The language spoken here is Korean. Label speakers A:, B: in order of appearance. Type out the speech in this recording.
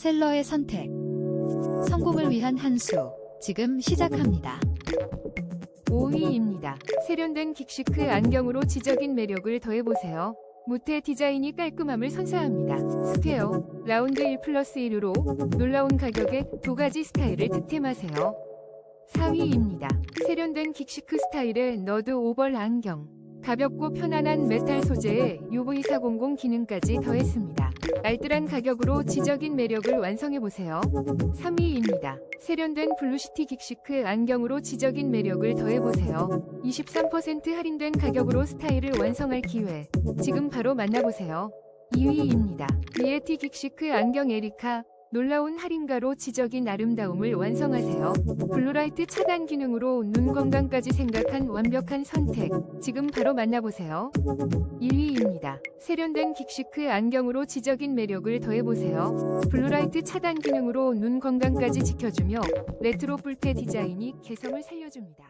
A: 셀러의 선택. 성공을 위한 한 수. 지금 시작합니다.
B: 5위입니다. 세련된 긱시크 안경으로 지적인 매력을 더해보세요. 무태 디자인이 깔끔함을 선사합니다. 스퀘어, 라운드 1 플러스 1으로 놀라운 가격에 두 가지 스타일을 득템하세요. 4위입니다. 세련된 긱시크 스타일의 너드 오벌 안경. 가볍고 편안한 메탈 소재에 UV400 기능까지 더했습니다. 알뜰한 가격으로 지적인 매력을 완성해보세요. 3위입니다. 세련된 블루시티 긱시크 안경으로 지적인 매력을 더해보세요. 23% 할인된 가격으로 스타일을 완성할 기회. 지금 바로 만나보세요. 2위입니다. 리에티 긱시크 안경 에리카. 놀라운 할인가로 지적인 아름다움을 완성하세요. 블루라이트 차단 기능으로 눈 건강까지 생각한 완벽한 선택. 지금 바로 만나보세요. 1위입니다. 세련된 긱시크 안경으로 지적인 매력을 더해보세요. 블루라이트 차단 기능으로 눈 건강까지 지켜주며 레트로 뿔테 디자인이 개성을 살려줍니다.